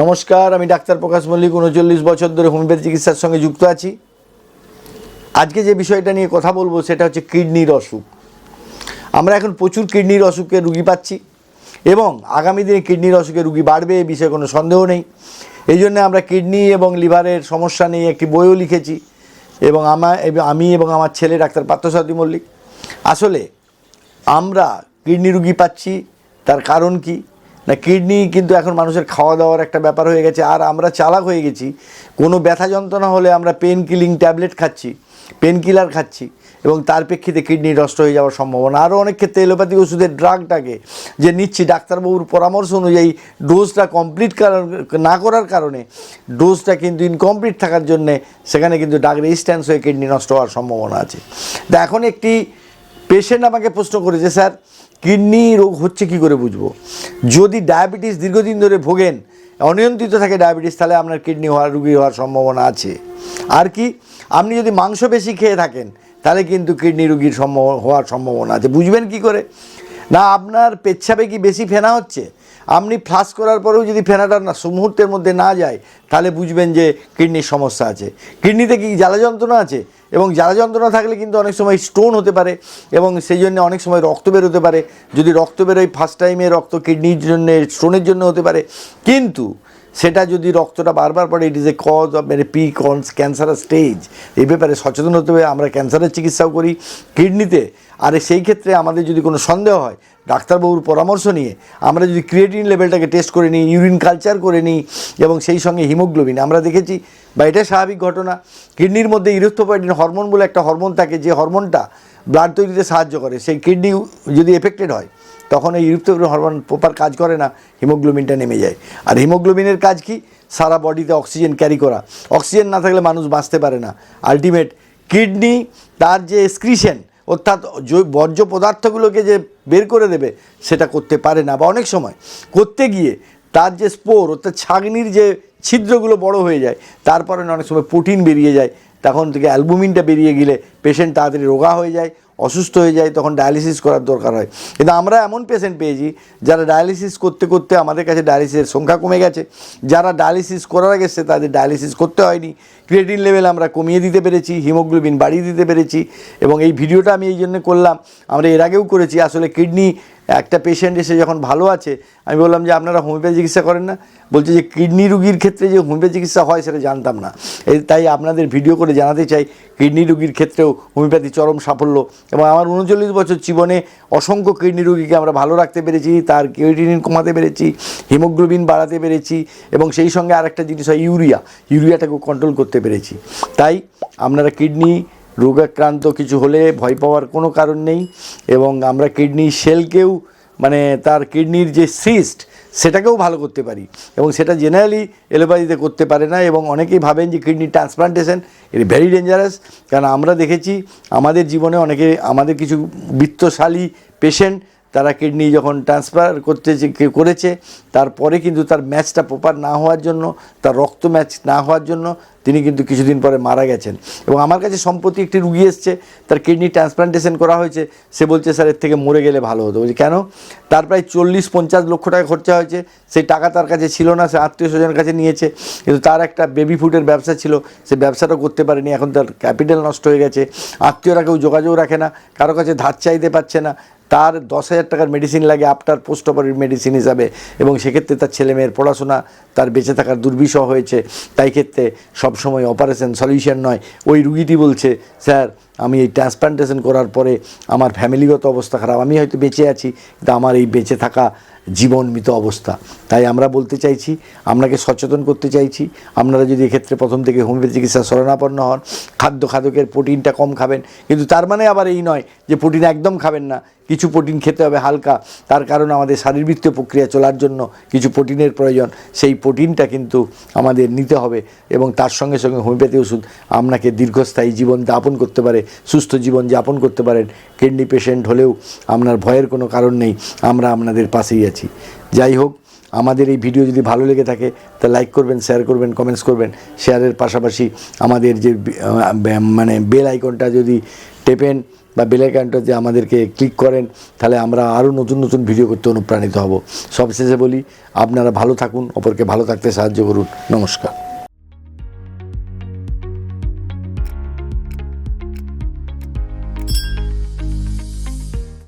নমস্কার, আমি ডাক্তার প্রকাশ মল্লিক, উনচল্লিশ বছর ধরে হোমিওপ্যাথি চিকিৎসার সঙ্গে যুক্ত আছি। আজকে যে বিষয়টা নিয়ে কথা বলব সেটা হচ্ছে কিডনির অসুখ। আমরা এখন প্রচুর কিডনির অসুখে রুগী পাচ্ছি এবং আগামী দিনে কিডনির অসুখে রুগী বাড়বে এই বিষয়ে কোনো সন্দেহ নেই। এই জন্য আমরা কিডনি এবং লিভারের সমস্যা নিয়ে একটি বইও লিখেছি এবং আমার আমি এবং আমার ছেলে ডাক্তার পার্থসারথী মল্লিক। আসলে আমরা কিডনি রুগী পাচ্ছি, তার কারণ কি? না, কিডনি কিন্তু এখন মানুষের খাওয়া দাওয়ার একটা ব্যাপার হয়ে গেছে। আর আমরা চালাক হয়ে গেছি। কোনো ব্যথা যন্ত্রণা হলে আমরা পেন কিলিং ট্যাবলেট খাচ্ছি, পেন কিলার খাচ্ছি এবং তার প্রেক্ষিতে কিডনি নষ্ট হয়ে যাওয়ার সম্ভাবনা। আরও অনেক ক্ষেত্রে এলোপ্যাথিক ওষুধের ড্রাগটাকে যে নিচ্ছি, ডাক্তারবাবুর পরামর্শ অনুযায়ী ডোজটা কমপ্লিট না করার কারণে ডোজটা কিন্তু ইনকমপ্লিট থাকার জন্যে সেখানে কিন্তু ডাক রেজিস্ট্যান্স হয়ে কিডনি নষ্ট হওয়ার সম্ভাবনা আছে। তা এখন একটি পেশেন্ট আমাকে প্রশ্ন করেছে, স্যার কিডনি রোগ হচ্ছে কি করে বুঝব? যদি ডায়াবেটিস দীর্ঘদিন ধরে ভোগেন, অনিয়ন্ত্রিত থাকে ডায়াবেটিস, তাহলে আপনার কিডনি হওয়ার রুগী হওয়ার সম্ভাবনা আছে। আর কি, আপনি যদি মাংস বেশি খেয়ে থাকেন, তাহলে কিন্তু কিডনি রুগীর সম্ভব, হওয়ার সম্ভাবনা আছে। বুঝবেন কি করে? না, আপনার পেচ্ছাপে কি বেশি ফেনা হচ্ছে? আপনি ফ্লাশ করার পরেও যদি ফেনাটা না মুহূর্তের মধ্যে না যায়, তাহলে বুঝবেন যে কিডনির সমস্যা আছে। কিডনিতে কি জ্বালা যন্ত্রণা আছে? এবং জ্বালা যন্ত্রণা থাকলে কিন্তু অনেক সময় স্টোন হতে পারে, এবং সেই জন্য অনেক সময় রক্ত বেরোতে পারে। যদি রক্ত বেরোয় ফার্স্ট টাইমে রক্ত কিডনির জন্য স্টোনের জন্য হতে পারে। কিন্তু সেটা যদি রক্তটা বারবার পড়ে it is a cause of মানে পি কনস ক্যান্সারার স্টেজ এই ব্যাপারে সচেতন হতে হবে, আমরা ক্যান্সারের চিকিৎসাও করি কিডনিতে। আর সেই ক্ষেত্রে আমাদের যদি কোনো সন্দেহ হয়, ডাক্তারবাবুর পরামর্শ নিয়ে আমরা যদি ক্রিয়েটিন লেভেলটাকে টেস্ট করে নিই ইউরিন কালচার করে নিই, এবং সেই সঙ্গে হিমোগ্লোবিন আমরা দেখেছি বা এটা স্বাভাবিক ঘটনা। কিডনির মধ্যে ইরোথ্রোপয়েটিন হরমোন বলে একটা হরমোন থাকে, যে হরমোনটা ব্লাড তৈরিতে সাহায্য করে, সেই কিডনি যদি এফেক্টেড হয়, তখন এই ইউরোথ্রোপিন হরমোন প্রপার কাজ করে না হিমোগ্লোবিনটা নেমে যায়। আর হিমোগ্লোবিনের কাজ কি? সারা বডিতে অক্সিজেন ক্যারি করা। অক্সিজেন না থাকলে মানুষ বাঁচতে পারে না। আলটিমেট কিডনি তার যে স্ক্রিশন অর্থাৎ বর্জ্য পদার্থগুলোকে যে বের করে দেবে, সেটা করতে পারে না। বা অনেক সময় করতে গিয়ে তার যে স্পোর অর্থাৎ ছাগনির যে ছিদ্রগুলো বড় হয়ে যায়। তারপরে অনেক সময় প্রোটিন বেরিয়ে যায়। তখন থেকে অ্যালবুমিনটা বেরিয়ে গেলে পেশেন্ট তাড়াতাড়ি রোগা হয়ে যায়, অসুস্থ হয়ে যায়, তখন ডায়ালিসিস করার দরকার হয়। কিন্তু আমরা এমন পেশেন্ট পেয়েছি, যারা ডায়ালিসিস করতে করতে আমাদের কাছে ডায়ালিসিসের সংখ্যা কমে গেছে। যারা ডায়ালিসিস করার আগে গেছে তাদের ডায়ালিসিস করতে হয়নি। ক্রিয়েটিন লেভেল আমরা কমিয়ে দিতে পেরেছি হিমোগ্লোবিন বাড়িয়ে দিতে পেরেছি। এবং এই ভিডিওটা আমি এই জন্য করলাম, আমরা এর আগেও করেছি, আসলে কিডনি একটা পেশেন্ট এসে যখন ভালো আছে, আমি বললাম যে আপনারা হোমিওপ্যাথি চিকিৎসা করেন না। বলছে যে কিডনি রুগীর ক্ষেত্রে যে হোমিওপ্যাথি চিকিৎসা হয় সেটা জানতাম না। তাই আপনাদের ভিডিও করে জানাতে চাই, কিডনি রুগীর ক্ষেত্রেও হোমিওপ্যাথি চরম সাফল্য। এবং আমার উনচল্লিশ বছর জীবনে অসংখ্য কিডনি রুগীকে আমরা ভালো রাখতে পেরেছি, তার কিউরিটিন কমাতে পেরেছি হিমোগ্লোবিন বাড়াতে পেরেছি, এবং সেই সঙ্গে আরেকটা জিনিস হয় ইউরিয়া। ইউরিয়াটাকেও কন্ট্রোল করতে পেরেছি। তাই আপনারা কিডনি রোগাক্রান্ত কিছু হলে ভয় পাওয়ার কোনো কারণ নেই এবং আমরা কিডনি সেলকেও মানে তার কিডনির যে সিস্ট, সেটাকেও ভালো করতে পারি এবং সেটা জেনারেলি এলোপ্যাথিতে করতে পারে না এবং অনেকেই ভাবেন যে kidney transplantation it very dangerous কারণ আমরা দেখেছি আমাদের জীবনে অনেকে, আমাদের কিছু বৃত্তশালী পেশেন্ট তারা কিডনি যখন ট্রান্সফার করতে করেছে, তারপরে কিন্তু তার ম্যাচটা প্রপার না হওয়ার জন্য, তার রক্ত ম্যাচ না হওয়ার জন্য তিনি কিন্তু কিছুদিন পরে মারা গেছেন। এবং আমার কাছে সম্প্রতি একটি রুগী এসছে, তার কিডনি ট্রান্সপ্লান্টেশন করা হয়েছে, সে বলছে, স্যার, এর থেকে মরে গেলে ভালো হতো। বলছি, কেন? তার প্রায় চল্লিশ পঞ্চাশ লক্ষ টাকা খরচা হয়েছে সেই টাকা তার কাছে ছিল না, সে আত্মীয় স্বজনের কাছে নিয়েছে, কিন্তু তার একটা বেবি ফুডের ব্যবসা ছিল, সে ব্যবসাটা করতে পারেনি, এখন তার ক্যাপিটাল নষ্ট হয়ে গেছে। আত্মীয়রা কেউ যোগাযোগ রাখে না, কারও কাছে ধার চাইতে পারছে না তার দশ হাজার টাকার মেডিসিন লাগে আফটার পোস্ট অপারেটিভ মেডিসিন হিসাবে। এবং সেক্ষেত্রে তার ছেলে মেয়ের পড়াশোনা, তার বেঁচে থাকার দুর্বিষহ হয়েছে। তাই ক্ষেত্রে সবসময় অপারেশন সলিউশন নয়। ওই রুগীটি বলছে, স্যার আমি এই ট্রান্সপ্লান্টেশন করার পরে আমার ফ্যামিলিগত অবস্থা খারাপ। আমি হয়তো বেঁচে আছি, কিন্তু আমার এই বেঁচে থাকা জীবন মৃত অবস্থা। তাই আমরা বলতে চাইছি, আপনাকে সচেতন করতে চাইছি, আপনারা যদি এক্ষেত্রে প্রথম থেকে হোমিওপ্যাথি চিকিৎসা শরণাপন্ন হন, খাদ্য খাদকের প্রোটিনটা কম খাবেন, কিন্তু তার মানে আবার এই নয় যে প্রোটিন একদম খাবেন না, কিছু প্রোটিন খেতে হবে হালকা, তার কারণ আমাদের শারীরবৃত্তীয় প্রক্রিয়া চলার জন্য কিছু প্রোটিনের প্রয়োজন, সেই প্রোটিনটা কিন্তু আমাদের নিতে হবে এবং তার সঙ্গে সঙ্গে হোমিওপ্যাথি ওষুধ আপনাকে দীর্ঘস্থায়ী জীবন যাপন করতে পারে সুস্থ জীবন যাপন করতে পারেন। কিডনি পেশেন্ট হলেও আপনার ভয়ের কোনো কারণ নেই। আমরা আপনাদের পাশেই আছি। যাই হোক, আমাদের এই ভিডিও যদি ভালো লেগে থাকে, তা লাইক করবেন শেয়ার করবেন কমেন্টস করবেন। শেয়ারের পাশাপাশি আমাদের যে মানে বেল আইকনটা যদি টেপেন বা বেলাইকানটাতে আমাদেরকে ক্লিক করেন, তাহলে আমরা আরও নতুন নতুন ভিডিও করতে অনুপ্রাণিত হব। সবশেষে বলি, আপনারা ভালো থাকুন, অপরকে ভালো থাকতে সাহায্য করুন। নমস্কার।